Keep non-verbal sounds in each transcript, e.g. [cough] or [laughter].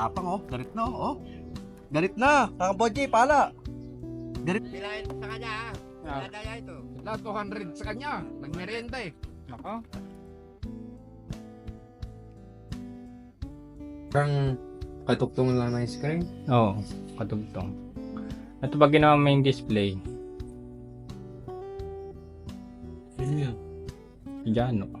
Tapang oh, garit na oh. Garit na, Kakaboji, pala. Bilahin sa kanya ha. Ah. Dadaya ito. Lahat 200 sa kanya. Nagmerienda eh. Nako. Parang katugtong lang ng screen. Oo, katugtong. Ito pag ginawa mo yung display, Yun yun. Piano.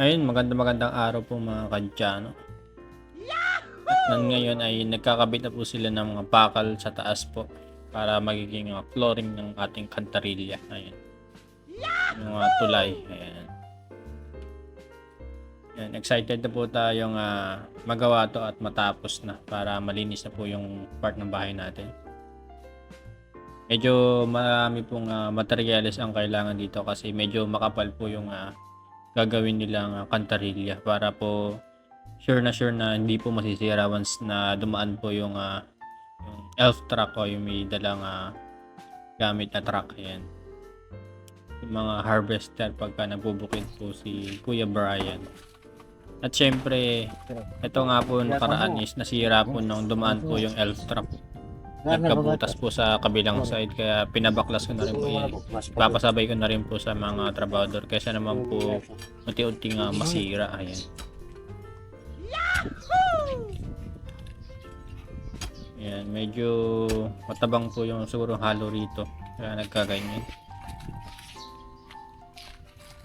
Ayun, maganda magandang araw po mga kadyano. At ngayon ay nagkakabit na po sila ng mga bakal sa taas po para magiging uh, flooring ng ating kantarilya. Ayun. Yung mga tulay. Ayan. Yan, excited na po tayong ah, magawa to at matapos na para malinis na po yung part ng bahay natin. Medyo marami pong ah, materyales ang kailangan dito kasi medyo makapal po yung ah, gagawin nilang ah, kantarilya para po sure na sure na hindi po masisira once na dumaan po yung, ah, yung elf truck o yung may dalang ah, gamit na truck. Yan. Yung mga harvester pagka nabubukid po si Kuya Brian. At syempre, ito nga po nakaraan is nasira po nung dumaan po yung elf truck. Nagkabutas po sa kabilang side kaya pinabaklas ko na rin po. Papasabay ko na rin po sa mga trabador kaysa naman po unti-unti nga masira. Ayan. Ayan, medyo matabang po yung siguro halo rito. Kaya nagkaganyan.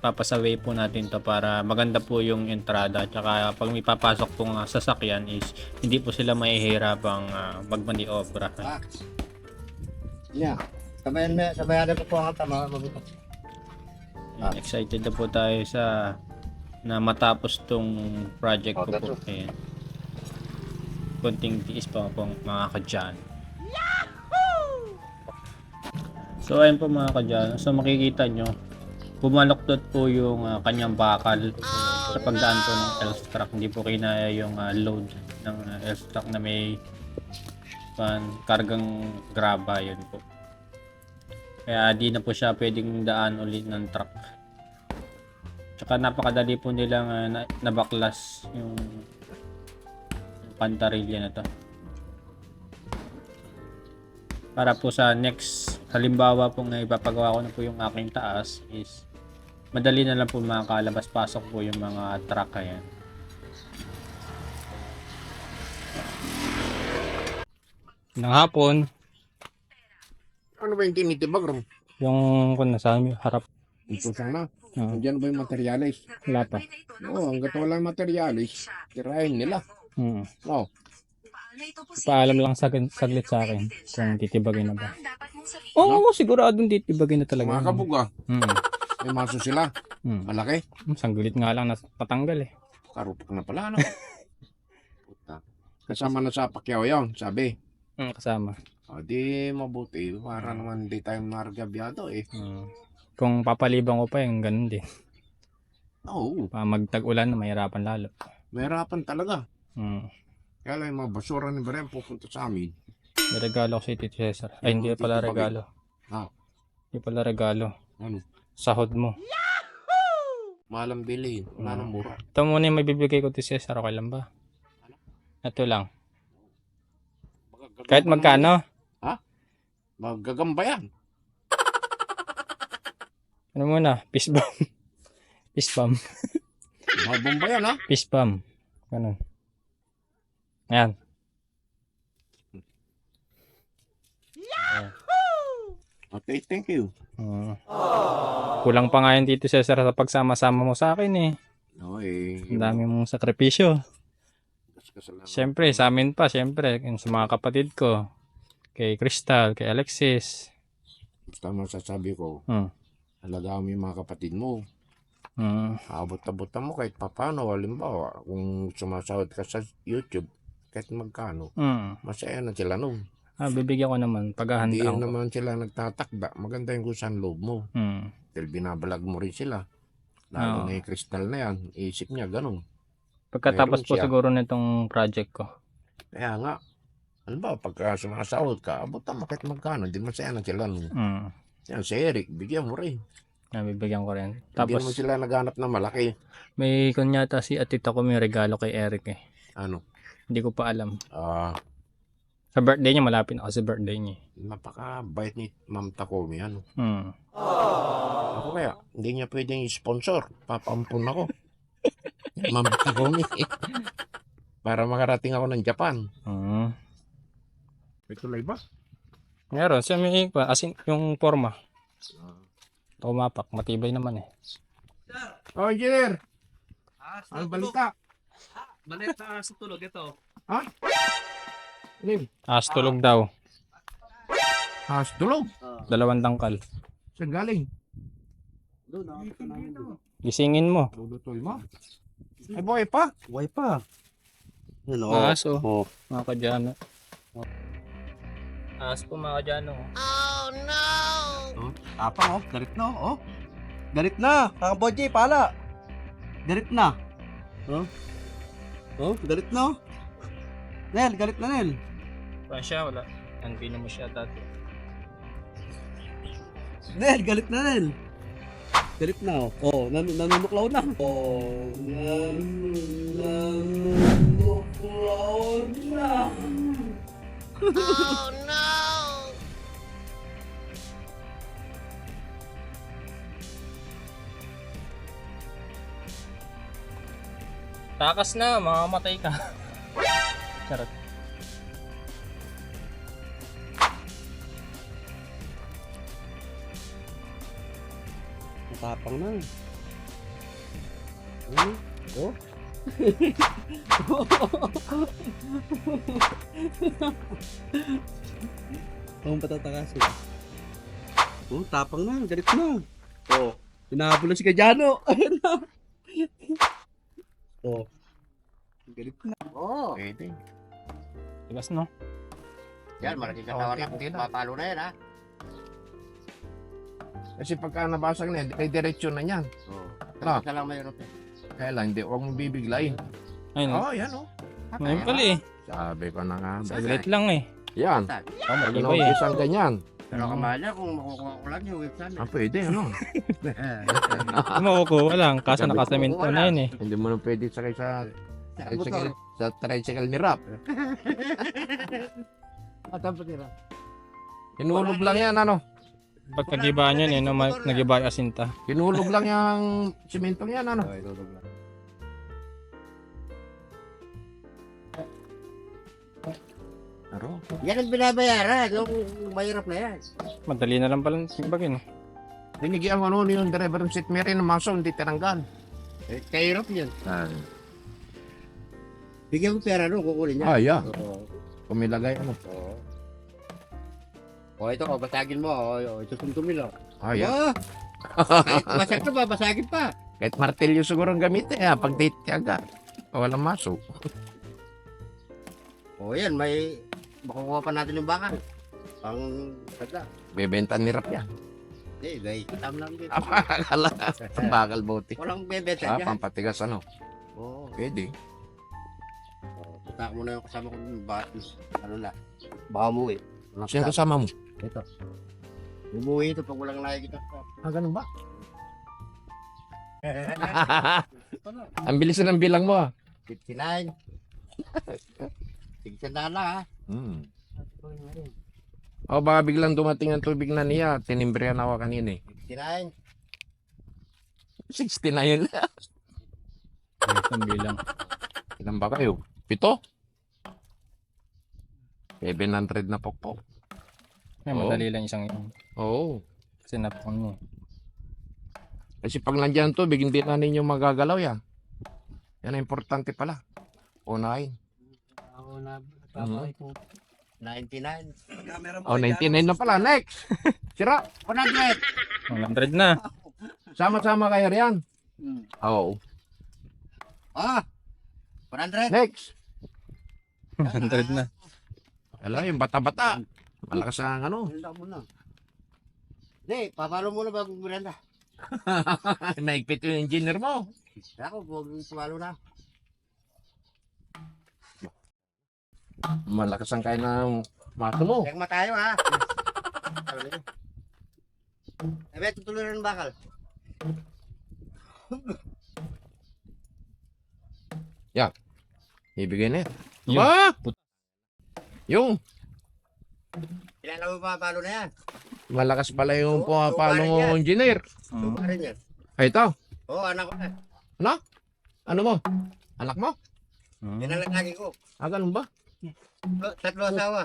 Papasaway po natin to para maganda po yung entrada. Tsaka pag may papasok pong ah, sasakyan is hindi po sila mahihirapang uh, magmaniobra. Yeah. Sabayan mo, sabayan ko po ang tama. Mabuto. Ayan, excited na po tayo sa na matapos tong project ko po. Ayan. Konting tiis pa po mga kadyan. So ayun po mga kadyan. So makikita nyo, bumaloktot po yung ah, kanyang bakal sa pagdaan po ng elf truck. Hindi po kinaya yung ah, load ng ah, elf truck na may pan, kargang graba yun po. Kaya di na po siya pwedeng daan ulit ng truck. Tsaka napakadali po nilang ah, na, nabaklas yung pantarilya na to. Para po sa next halimbawa po na ipapagawa ko na po yung aking taas is madali na lang po makakalabas pasok po yung mga truck ayan. Nang hapon, Ano ba yung tinitibag ron? yung kung nasa harap, Ito sana. ah, Nandiyan ba yung materialis? wala pa. Oo, hanggat walang materialis, tirahin nila. Hmm. Oo. Paalam lang saglit, saglit sa akin kung titibagin na ba. Oo, oh, siguradong titibagin na talaga. Mga kabuga, Hmm. May maso sila. Hmm. Malaki. Hmm, Sanggulit nga lang na patanggal eh. Karutok na pala, ano? [laughs] Puta. Kasama na sa pakyaw yun, sabi. Hmm, kasama. O, di mabuti. Para naman di tayo nargabyado eh. Hmm. Kung papalibang ko pa yung ganun din. Oo, Pa magtag-ulan, mahirapan lalo. mahirapan talaga. Hmm. Kaya lang yung mga basura ni Beren pupunta sa amin. May regalo ko si Tito Cesar. Ay, hindi pala regalo. Ah. Hindi pala regalo. Ano? Sahod mo. Malang bilhin. Wala nang mura. Ito muna yung may bibigay ko Tito Cesar. Okay lang ba? Ito lang. Kahit magkano. Magagamba yan. Ano muna? Peace bomb. Peace bomb. Mabomba yan ha. Peace bomb. Ganun. Ayan. Okay, thank you. Oo. Kulang pa nga yun dito Cesar sa pagsama-sama mo sa akin eh. No, eh. Ang dami mong sakripisyo. Siyempre, sa amin pa, siyempre, yung sa mga kapatid ko. Kay Crystal, kay Alexis. Basta masasabi ko, Hmm. alagaan mo yung mga kapatid mo. Hmm. Abot-abotan mo kahit papano. Halimbawa, kung sumasahod ka sa YouTube, kahit magkano, Hmm. masaya na sila nun. Ah, bibigyan ko naman. Hindi Paghahandaan ko. naman sila nagtatakda. Maganda yung kung saan loob mo. Hmm. Dahil binabalag mo rin sila. Lalo Oo. na yung kristal na yan. Isip niya ganun. Pagkatapos Meron po siya. siguro nitong project ko. Kaya nga, Ano ba, pagka sumasahod ka, abot mo kahit magkano, hindi mo saya na sila. no. Mm. Yan, si Eric, bigyan mo rin. Nabibigyan ko rin. Hindi Tapos, naman sila naghanap ng malaki. may kunyata si atita ko may regalo kay Eric eh. Ano? Hindi ko pa alam. Ah, Sa birthday niya, malapit na kasi birthday niya. eh. napaka-bait ni Ma'am Takumi, ano? Hmm. Ako kaya, hindi niya pwedeng sponsor. Papampun ako. [laughs] Ma'am Takumi. Para makarating ako ng Japan. Hmm. May tulay ba? Meron, siya may pa, asin, yung forma. Tumapak, matibay naman eh. Oh, engineer! Ah, Ano balita? Balit na sa tulog ito. Lim, As tulog daw, has tulog. dalawang tangkal. Saan galing? Doon, nakakita namin doon. Gisingin mo. Lulutoy mo. Ay, boy pa. Buhay pa. Hello. As oh, Oh. mga kadyano. As po mga kadyano. Tapang oh, galit na oh. Galit na, Kang Boji, pala. Galit na. Oh? Oh, galit na oh. Nel, galit na Nel. Pa siya, wala. Anbino mo siya dati. Nel, galit na Nel. Galit na oh. Oh, nan nanunuklaw na. Oh, nanunuklaw na. [laughs] [laughs] Takas na, mamamatay ka. Charot. Matapang na. Ano? Oh? [laughs] Kung patatakasin. Oh, tapang na, galit na. Oh, hinahabol na si Kajano. [laughs] Ayun na. Oh. Galit na. Oo. Pwede. Tigas no? Yan, malaki katawan na. Lang. Papalo na yan, ha? Kasi pagka nabasag na, ay diretso na yan. Oo. Ah. Isa lang mayroon. eh. Kaya lang, hindi, huwag mong bibiglayin. Ayun. Oh, yan oh. Ngayon pala eh. Sabi ko na nga. Saglit lang eh. Yan. Oh, mali Ano ba eh. isang ganyan? Pero kamala kung makukuha ko lang yung website. Ah, pwede, ano? [laughs] Hindi makukuha lang. Kaso nakasemento na yun eh. Hindi mo na pwede sakay sa Sa tricycle, motor. sa tricycle ni Rap. [laughs] At ang patira. Hinulog lang yan, ano? Pag nagibaan yun eh, no, ma- nagiba yung asinta. Hinulog lang [laughs] yung simentong yan, ano? Aro. Yan ang binabayaran. Yung mahirap na yan. Madali na lang pala bagay no. Dinigyan ko noon yung driver ng seat Mary ng maso, hindi tinanggal. Eh, kahirap yan. Bigyan mo pera no, kukunin niya. Ah, yeah. Oo. Kumilagay, ano? Oo. O ito, oh, basagin mo. O, oh, ito sumtumil. Oh. Ah, yeah. Ah, kahit basag to ba, basagin pa. Kahit martilyo siguro ang gamitin, ah, pag titiyaga. Walang maso. O yan, may makukuha pa natin yung baka. Pang taga. Bebenta ni Rap yan. Hindi, guys. Tam lang dito. Akala, [laughs] bakal bote. Walang bebeta Ah, dyan. pampatigas, ano? Oo. Pwede. Oh, Punta ko muna yung kasama ko dun. Ba, ano na. Baka umuwi. Walang Sino kasama mo? Ito. Umuwi ito pag walang nakikita ko. Ah, ganun ba? [laughs] ang bilis na ng bilang mo, ah. 59. Tigsan na lang ha. Hmm. O baka biglang dumating ang tubig na niya, tinimbrihan ako kanina eh. 59. 69 lang. Ayos ang bilang. Ilan ba kayo? Pito? 700 na pokpok. Ay, Oo. madali lang isang yun. Oo. Kasi napang niya. Kasi pag nandiyan ang tubig, hindi na ninyo magagalaw yan. Yan ang importante pala. Unahin. Ako na. Mhm. 99. Camera mo. Oh, 99 na pala. Next! [laughs] Sira! 100. 100 na. Sama-sama kayo riyan. Hmm. Oo. Ah! 100. Next! 100 na. Alam, yung bata-bata. Malakas ang ano. Handa mo na. Hindi, papalo muna bago miranda. Naigpit [laughs] yung engineer mo. Ako, huwag pumalo na. Malakas ang kain ng mato mo. Tegma tayo ha. [laughs] Ebe, tutuloy rin ng bakal. Ibigay na yan. Ba? Yung Kilala mo pa palo na yan. malakas pala yung Oo, pumapalo oo, mo, yan. engineer. Tuba rin yan. Ay, ito. Oo, anak ko na. Ano mo? Anak mo? Yan ang lagi ko. Ah, ganun ba? Tatlo- Tatlo asawa.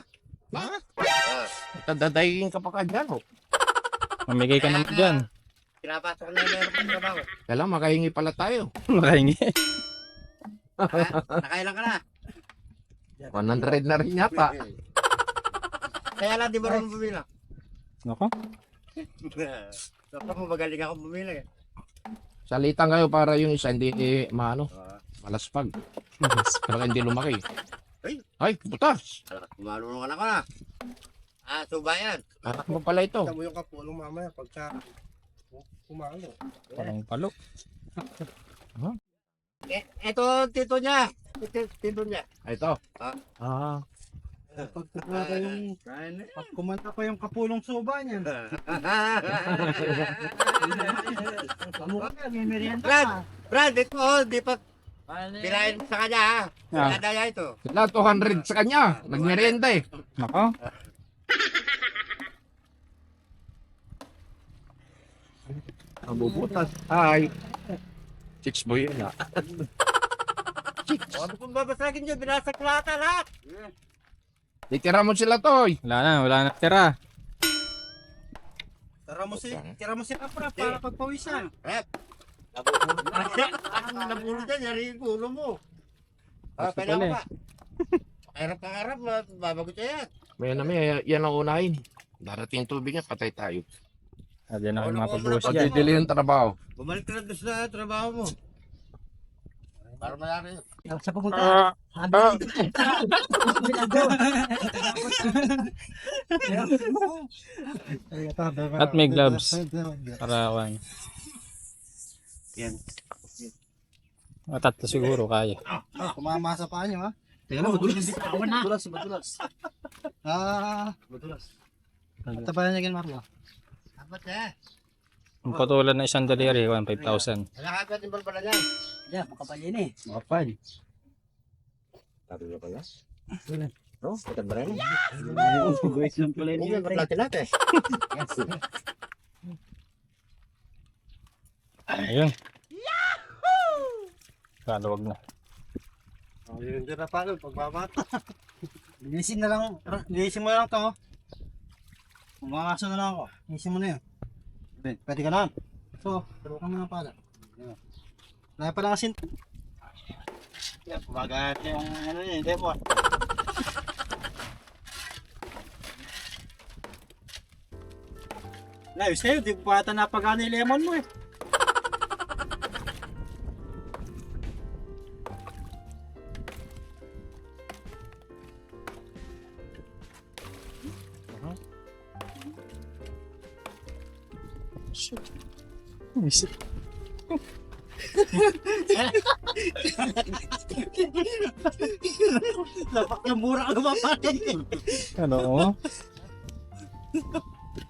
Ba? Ah, Tadadayin ka pa ka dyan, oh. Mamigay ka naman dyan. Pinapasok na yung meron kong trabaho. Kailangan makahingi pala tayo. [laughs] Makahingi. Ha? Nakailan ka na? 100 na rin yata. [laughs] Kaya lang, di ba rin bumila? Nako. [laughs] Dapat mo magaling ako bumila eh. Salitan kayo para yung isa hindi eh, maano, Ah, malaspag. Para hindi lumaki. Ay. Ay, butas. Kumalungan ako na. Ah, subayan. Anak mo pala ito. mo yung kapulong mamaya pagka kumalo. Parang palo. Eh, eto tito niya. Ito, tito niya. Ay, ito. Ah. Ah. Pag kumata yung, pag kumanta pa yung kapulong suba niyan. Brad, Brad, ito oh, di pa Pirain mo sa kanya ha. Ah. Kadaya ito. Sila 200 sa kanya. Nagmerienda eh. Nako. Nabubutas. Ay. Six boy yun ah. Ano kung babasagin nyo, binasag lahat ah, lahat. Titira mo sila to. Wala na, wala na tira. Tara mo si, tira mo si Kapra para pagpawisan. Rep. Nabulot na. Ang nabulot yan, yari yung ulo mo. Ah, Basta pwede ako pala pa. Pakirap ka harap, babagot siya yan. May na may, yan ang unahin. Darating yung tubig niya, patay tayo. Ah, diyan na kayo mapabuhos wala dyan. Pagdidili yung trabaho. Bumalik na doon sa trabaho mo. Para mayari. Sa pupunta. Ah. At may gloves. Para kwan. Yan. Mga tatlo siguro kaya. Kumama sa paa niyo ha. Teka lang, madulas. Madulas, madulas. Ah, Madulas. tabayan niya Marlo. Dapat eh. Ang patulan na isang daliri, 1,500. Nakakagad yung balbala niya. Yeah, makapal yun eh. Makapal. Sabi nga pala. No, kita ba rin? Guys, yung pala Hindi yun. ba natin natin? Ayun. Kaluwag na. Oh, yun din na palo pagbabata. Linisin na lang, linisin mo lang to. Umakaso na lang ako. Linisin mo na yun. Ben, pwede ka na. So, turo ka mo ng pala. Ayan. Wala pa lang asin. Yan, kumagat yung ano yun, depot. Layos kayo, di pa ata napagana yung lemon mo eh. Lapak yung mura ka mapatay. Ano? Oh?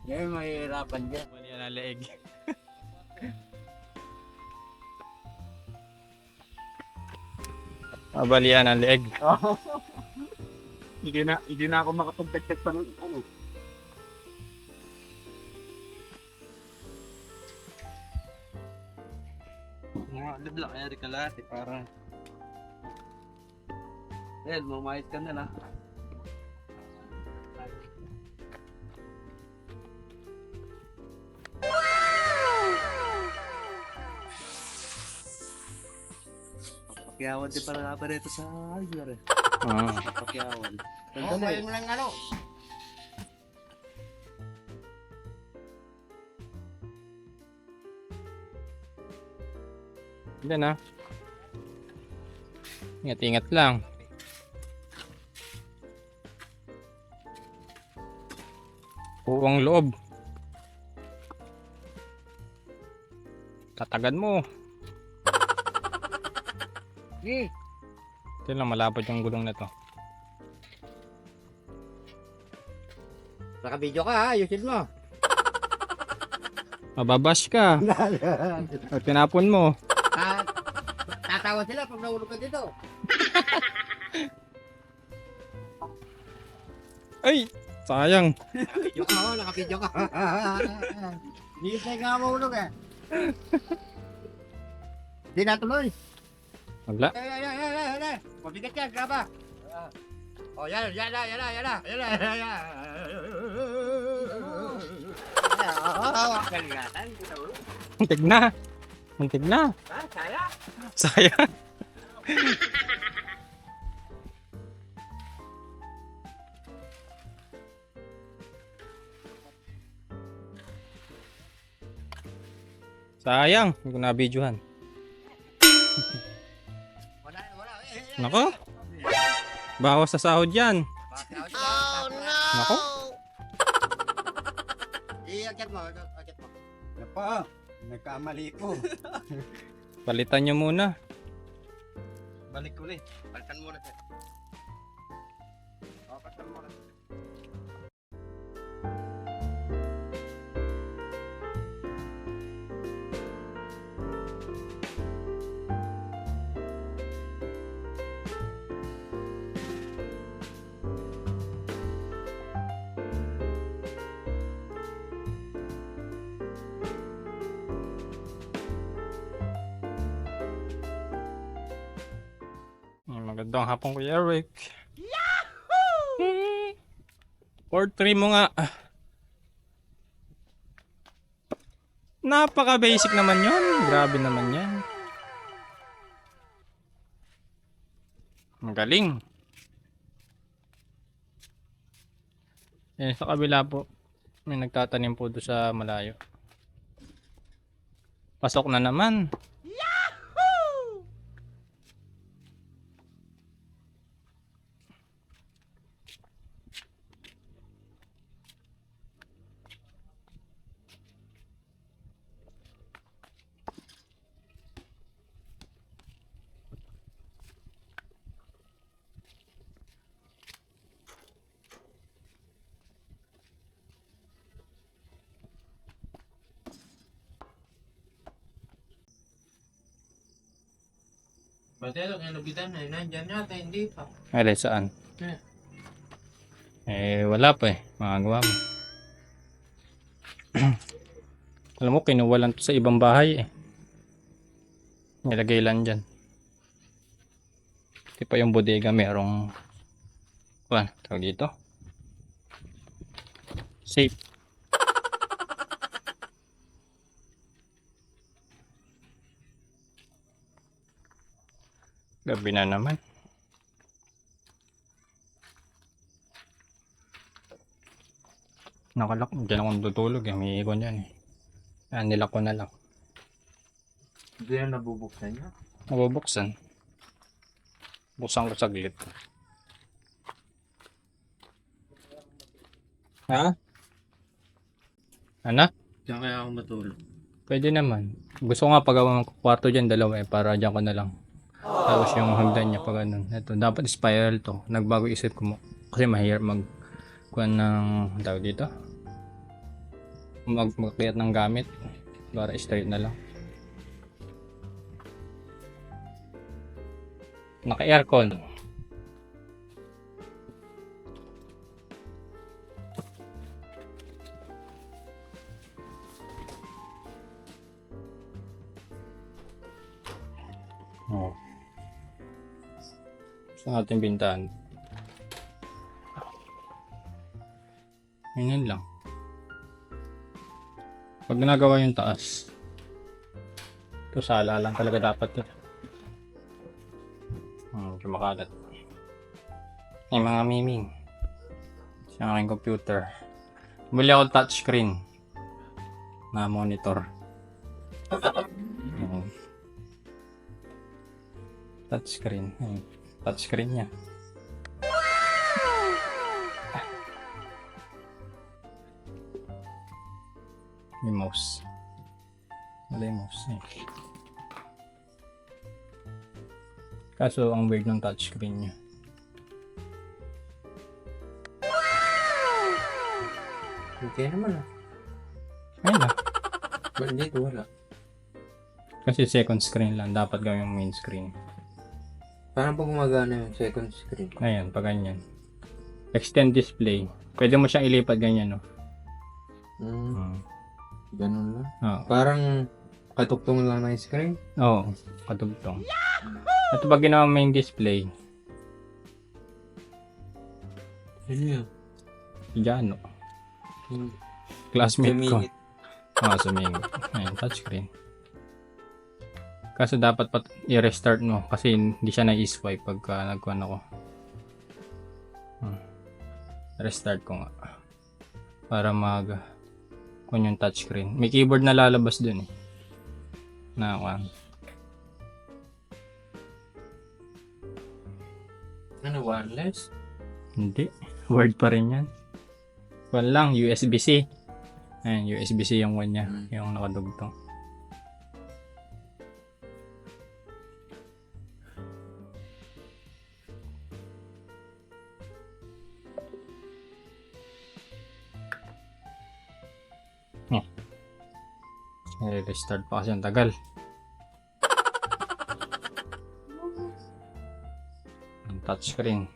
Yan, mahirapan dyan. Mali na leeg. Mabalian ang leeg. [laughs] Hindi na, hindi na ako makapagtagtag pa ng ano. Mga libla kaya di kalate para Dahil, mamahit ka na na. Pakyawan din para nga pa rito sa Algar eh. Ah. Pakyawan. Oh, kayo mo lang ano. Hindi na. Ingat-ingat lang. Buwang loob. Tatagan mo. Sige. Ito lang malapot yung gulong na to. Naka-video ka ha, ayusin mo. Mababash ka. [laughs] Pag tinapon mo. Ta- Tatawa sila pag nahulog ka dito. Ay! Sayang. Video ka ho, naka-video ka. Hindi tayo nga mahulog eh. Hindi natuloy. Wala. Ay, ay, ay, ay, ay, ay. Mabigat yan, graba. Oh, yan, yan na, yan na, yan na, yan na, yan na. Oh, galigatan. Muntik na. Ah, saya. Sayang. Sayang, hindi ko na-videohan. Wala, wala. Eh, Nako, bawas sa sahod yan. Oh, no! Nako, I-agad mo, agad mo. Ano pa? Nagkamali po. [laughs] palitan nyo muna. Balik ulit. Palitan muna sir. Oh, palitan muna. Magandang hapon Kuya Eric. Yahoo! Port 3 mo nga. Napaka basic naman yon. Grabe naman yan. Ang galing. Eh, sa kabila po, may nagtatanim po doon sa malayo. Pasok na naman. Matelo, kaya nabitan na, nandyan yata, hindi pa. Alay, saan? Eh. Eh, wala pa eh. Magagawa mo. [clears throat] Alam mo, kinuwalan to sa ibang bahay eh. Nilagay lang dyan. Di pa yung bodega merong... Kuan, tawag dito. Safe. Gabi na naman. Nakalak, dyan akong tutulog eh. May ikon yan eh. Kaya nilak ko na lang. Hindi na nabubuksan niya. Mabubuksan. Buksan ko saglit. Ha? Ano? Diyan kaya ako matulog. Pwede naman. Gusto ko nga pagawa ng kwarto dyan, dalawa eh, para dyan ko na lang. Tapos yung hagdan niya pag ganun. Ito, dapat spiral to. Nagbago isip ko mo. Kasi mahirap mag kuha ng tawag dito. Mag magkayat ng gamit. Para straight na lang. Naka-aircon. Oh. Sa ating bintahan. Ganyan lang. Pag ginagawa yung taas, ito sala lang talaga dapat to. Hmm, medyo makalat. Ay mga miming. Sa aking computer. Bumili ako touchscreen na monitor. Hmm. Touchscreen. Hmm. Touchscreen niya. Yung mouse. Wala yung mouse eh. Kaso ang weird ng touchscreen niya. Okay naman ah. Ayun na. Ba't dito wala? Kasi second screen lang. Dapat gawin yung main screen. Paano pa gumagana yung second screen? Ayan, pa ganyan. Extend display. Pwede mo siyang ilipat ganyan, no? Hmm, Hmm. ganun lang. Oo. Parang katugtong lang ng screen. Oo, katugtong. At pag ginawa mo main display, Ano yun? Diyan, no? Hmm. Classmate ko. Sumingit. Oo, sumingit. Ayan, touchscreen. Kaso dapat pat i-restart mo kasi hindi siya na-swipe pagka nagkuhan ako. Hmm. Restart ko nga. Para mag kun yung touchscreen. May keyboard na lalabas dun eh. Na kuhan. Ano, wireless? Hindi. Word pa rin yan. Kuhan lang, USB-C. Ayan, USB-C yung one niya. Hmm. Yung nakadugtong. Restart pa kasi ang tagal. Ang touchscreen.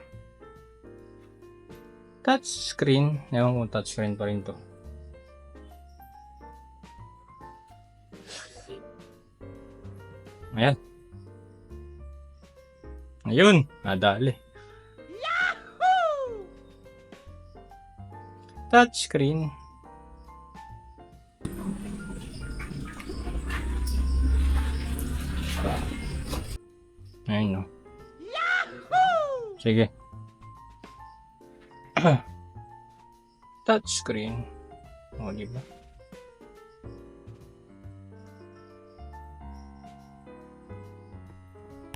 Touchscreen. Ewan kung touchscreen pa rin to. Ayan. Ayun. Nadali. Yahoo! Touchscreen. Sige. Touchscreen. O, di ba?